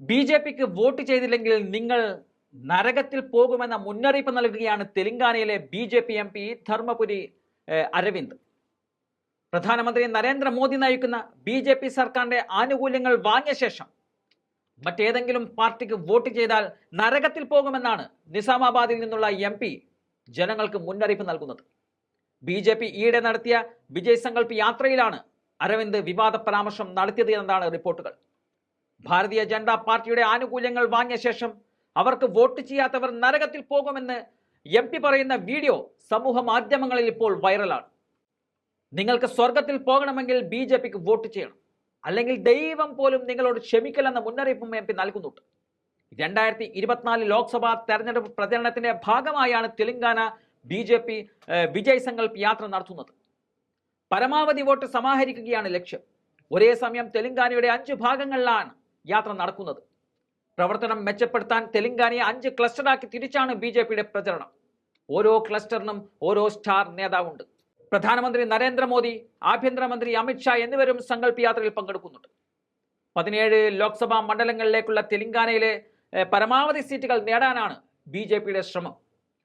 B J പിക്ക് vote ചെയ്തില്ലെങ്കിൽ നിങ്ങൾ നരകത്തിൽ പോകുമെന്ന മുന്നറിയിപ്പ് നൽകുകയാണ് തെലങ്കാനയിലെ B J P M P Dharmapuri Aravind. പ്രധാനമന്ത്രി നരേന്ദ്രമോദി നയിക്കുന്ന ബി ജെ പി സർക്കാരിന്റെ ആനുകൂല്യങ്ങൾ വാങ്ങിയ ശേഷം മറ്റേതെങ്കിലും പാർട്ടിക്ക് വോട്ട് ചെയ്താൽ നരകത്തിൽ പോകുമെന്നാണ് നിസാമാബാദിൽ നിന്നുള്ള എം പി ജനങ്ങൾക്ക് മുന്നറിയിപ്പ് നൽകുന്നത്. ബി ജെ പി ഈയിടെ നടത്തിയ വിജയ് സങ്കല്പ് യാത്രയിലാണ് അരവിന്ദ് വിവാദ പരാമർശം നടത്തിയത് എന്നതാണ് റിപ്പോർട്ടുകൾ. ഭാരതീയ ജനതാ പാർട്ടിയുടെ ആനുകൂല്യങ്ങൾ വാങ്ങിയ ശേഷം അവർക്ക് വോട്ട് ചെയ്യാത്തവർ നരകത്തിൽ പോകുമെന്ന് എം പി പറയുന്ന വീഡിയോ സമൂഹ മാധ്യമങ്ങളിൽ ഇപ്പോൾ വൈറലാണ്. നിങ്ങൾക്ക് സ്വർഗത്തിൽ പോകണമെങ്കിൽ ബി ജെ പിക്ക് വോട്ട് ചെയ്യണം. അല്ലെങ്കിൽ ദൈവം പോലും നിങ്ങളോട് ക്ഷമിക്കില്ലെന്ന മുന്നറിയിപ്പും എം പി നൽകുന്നുണ്ട്. രണ്ടായിരത്തി ഇരുപത്തിനാല് ലോക്സഭാ തെരഞ്ഞെടുപ്പ് പ്രചരണത്തിന്റെ ഭാഗമായാണ് Telangana B J P Vijay Sankalp Yatra നടത്തുന്നത്. പരമാവധി വോട്ട് സമാഹരിക്കുകയാണ് ലക്ഷ്യം. ഒരേ സമയം തെലങ്കാനയുടെ അഞ്ച് ഭാഗങ്ങളിലാണ് യാത്ര നടക്കുന്നത്. പ്രവർത്തനം മെച്ചപ്പെടുത്താൻ തെലങ്കാനയെ അഞ്ച് ക്ലസ്റ്ററാക്കി തിരിച്ചാണ് ബി ജെ പിയുടെ പ്രചരണം. ഓരോ ക്ലസ്റ്ററിനും ഓരോ സ്റ്റാർ നേതാവുണ്ട്. പ്രധാനമന്ത്രി നരേന്ദ്രമോദി ആഭ്യന്തരമന്ത്രി അമിത്ഷാ എന്നിവരും സങ്കല്പ യാത്രയിൽ പങ്കെടുക്കുന്നുണ്ട്. പതിനേഴ് ലോക്സഭാ മണ്ഡലങ്ങളിലേക്കുള്ള തെലങ്കാനയിലെ പരമാവധി സീറ്റുകൾ നേടാനാണ് ബി ജെ പിയുടെ ശ്രമം.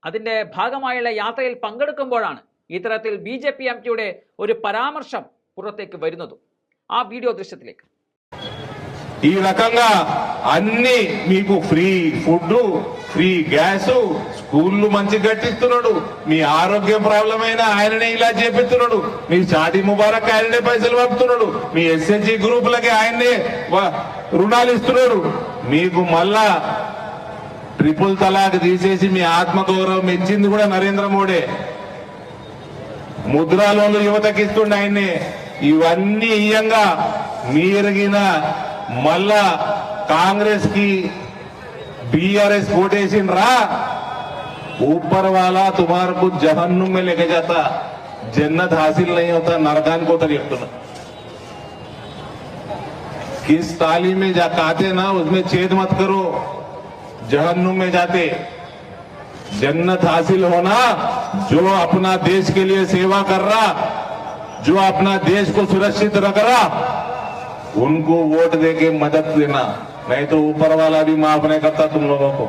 അതിന്റെ ഭാഗമായുള്ള യാത്രയിൽ പങ്കെടുക്കുമ്പോഴാണ് ഇത്തരത്തിൽ ബി ജെ പി എം പിയുടെ ഒരു പരാമർശം പുറത്തേക്ക് വരുന്നതും. ആ വീഡിയോ ദൃശ്യത്തിലേക്ക്. ఈ రకంగా అన్ని మీకు ఫ్రీ ఫుడ్ ఫ్రీ గ్యాస్ స్కూళ్ళు మంచి కట్టిస్తున్నాడు. మీ ఆరోగ్య ప్రాబ్లం అయినా ఆయననే ఇలా చేపిస్తున్నాడు. మీ షాదీ ముబారక్ ఆయననే పైసలు పంపుతున్నాడు. మీ ఎస్ఎస్జి గ్రూపులకి ఆయన్నే వ- రుణాలు ఇస్తున్నాడు. మీకు మళ్ళా ట్రిపుల్ తలాక్ తీసేసి మీ ఆత్మగౌరవం ఇచ్చింది కూడా నరేంద్ర మోడీ. ముద్రా లోన్లు యువతకి ఇస్తుండే ఆయన్ని. ఇవన్నీ ఇయ్యంగా మీరిగిన మళ్ళా కాంగ్రెస్ కి बीआरएस कोटेशन रहा ऊपर वाला तुम्हारे को जहन्नुम में लेके जाता जन्नत हासिल नहीं होता नरकान को तरी किस तालीम में जा आते ना उसमें छेद मत करो जहन्नुम में जाते जन्नत हासिल होना जो अपना देश के लिए सेवा कर रहा जो अपना देश को सुरक्षित रख रहा उनको वोट देके मदद देना नहीं तो ऊपर वाला भी माफ नहीं करता तुम लोगों को